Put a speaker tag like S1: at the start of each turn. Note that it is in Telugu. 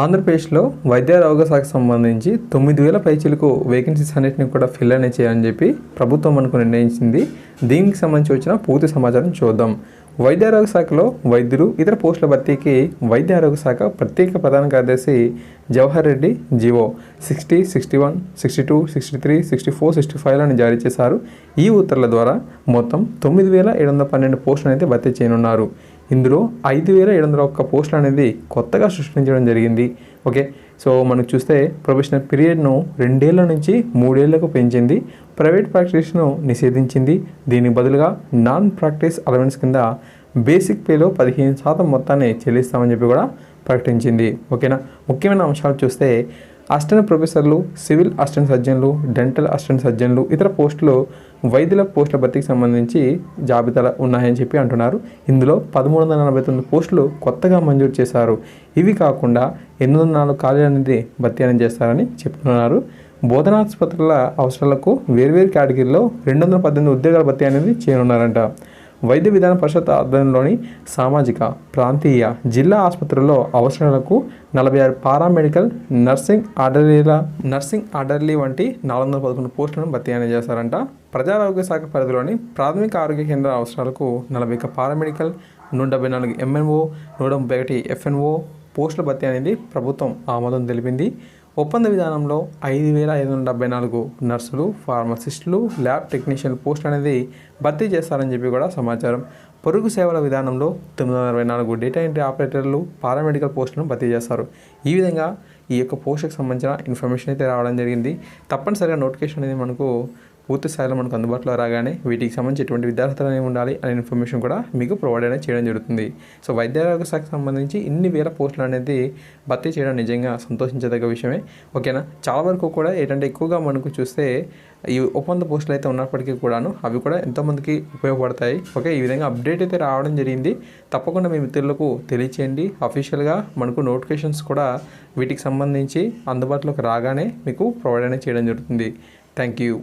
S1: ఆంధ్రప్రదేశ్లో వైద్య ఆరోగ్య శాఖకు సంబంధించి తొమ్మిది వేల పైచీలకు వేకెన్సీస్ అన్నింటినీ కూడా ఫిల్ అనే చేయాలని చెప్పి ప్రభుత్వం మనకు నిర్ణయించింది. దీనికి సంబంధించి వచ్చిన పూర్తి సమాచారం చూద్దాం. వైద్య ఆరోగ్య శాఖలో వైద్యులు ఇతర పోస్టుల భర్తీకి వైద్య ఆరోగ్య శాఖ ప్రత్యేక ప్రధాన కార్యదర్శి Jawahar Reddy GO sixty sixty one sixty two sixty three sixty four sixty ఫైవ్లను జారీ చేశారు. ఈ ఉత్తర్వుల ద్వారా మొత్తం తొమ్మిది వేల ఏడు వందల పన్నెండు పోస్టులను అయితే భర్తీ చేయనున్నారు. ఇందులో ఐదు వేల ఏడు వందల ఒక్క పోస్టులు అనేది కొత్తగా సృష్టించడం జరిగింది. ఓకే? సో మనకు చూస్తే ప్రొఫెషనల్ పీరియడ్ను రెండేళ్ళ నుంచి మూడేళ్ళకు పెంచింది. ప్రైవేట్ ప్రాక్టీస్ను నిషేధించింది. దీనికి బదులుగా నాన్ ప్రాక్టీస్ అలవెన్స్ కింద బేసిక్ పేలో పదిహేను శాతం మొత్తాన్ని చెల్లిస్తామని చెప్పి కూడా ప్రకటించింది. ఓకేనా? ముఖ్యమైన అంశాలు చూస్తే అసిస్టెంట్ ప్రొఫెసర్లు సివిల్ అసిస్టెంట్ సర్జన్లు డెంటల్ అసిస్టెంట్ సర్జన్లు ఇతర పోస్టులు వైద్యుల పోస్టుల భర్తీకి సంబంధించి జాబితాలు ఉన్నాయని చెప్పి అంటున్నారు. ఇందులో పదమూడు వందల నలభై తొమ్మిది పోస్టులు కొత్తగా మంజూరు చేశారు. ఇవి కాకుండా ఎనిమిది వందల నాలుగు ఖాళీలు అనేది భర్తీ అనేది చేస్తారని చెప్తున్నారు. బోధనాసుపత్రుల అవసరాలకు వేర్వేరు కేటగిరీలో రెండు వందల పద్దెనిమిది ఉద్యోగాల భర్తీ అనేది చేయనున్నారంట. వైద్య విధాన పరిషత్ ఆధ్వర్యంలోని సామాజిక ప్రాంతీయ జిల్లా ఆసుపత్రుల్లో అవసరాలకు నలభై ఆరు పారామెడికల్ నర్సింగ్ ఆర్డర్లీల నర్సింగ్ ఆర్డర్లీ వంటి నాలుగు వందల పదకొండు పోస్టులను భర్తీ చేస్తారంట చేశారంట. ప్రజారోగ్య శాఖ పరిధిలోని ప్రాథమిక ఆరోగ్య కేంద్ర అవసరాలకు నలభై ఒక పారామెడికల్ నూట డెబ్బై నాలుగు ఎంఎన్ఓ నూట ముప్పై ఒకటి ఎఫ్ఎన్ఓ పోస్టుల భర్తీ అనేది ప్రభుత్వం ఆమోదం తెలిపింది. ఒప్పంద విధానంలో ఐదు వేల ఐదు వందల డెబ్బై నాలుగు నర్సులు ఫార్మసిస్టులు ల్యాబ్ టెక్నీషియన్ పోస్ట్ అనేది భర్తీ చేస్తారని చెప్పి కూడా సమాచారం. పొరుగు సేవల విధానంలో తొమ్మిది వందల ఇరవై నాలుగు డేటా ఎంట్రీ ఆపరేటర్లు పారామెడికల్ పోస్టులను భర్తీ చేస్తారు. ఈ విధంగా ఈ యొక్క పోస్టుకు సంబంధించిన ఇన్ఫర్మేషన్ అయితే రావడం జరిగింది. తప్పనిసరిగా నోటిఫికేషన్ అనేది మనకు పూర్తి స్థాయిలో మనకు అందుబాటులో రాగానే వీటికి సంబంధించి ఎటువంటి విద్యార్థులు అనేవి ఉండాలి అనే ఇన్ఫర్మేషన్ కూడా మీకు ప్రొవైడ్ అనేది చేయడం జరుగుతుంది. సో వైద్యారోగ్య శాఖకు సంబంధించి ఇన్ని వేల పోస్టులు అనేది భర్తీ చేయడం నిజంగా సంతోషించదగ్గ విషయమే. ఓకేనా? చాలా వరకు కూడా ఏంటంటే ఎక్కువగా మనకు చూస్తే ఈ ఒప్పంద పోస్టులు అయితే ఉన్నప్పటికీ కూడాను అవి కూడా ఎంతోమందికి ఉపయోగపడతాయి. ఓకే? ఈ విధంగా అప్డేట్ అయితే రావడం జరిగింది. తప్పకుండా మీ మిత్రులకు తెలియచేయండి. అఫీషియల్గా మనకు నోటిఫికేషన్స్ కూడా వీటికి సంబంధించి అందుబాటులోకి రాగానే మీకు ప్రొవైడ్ అనేది చేయడం జరుగుతుంది. Thank you.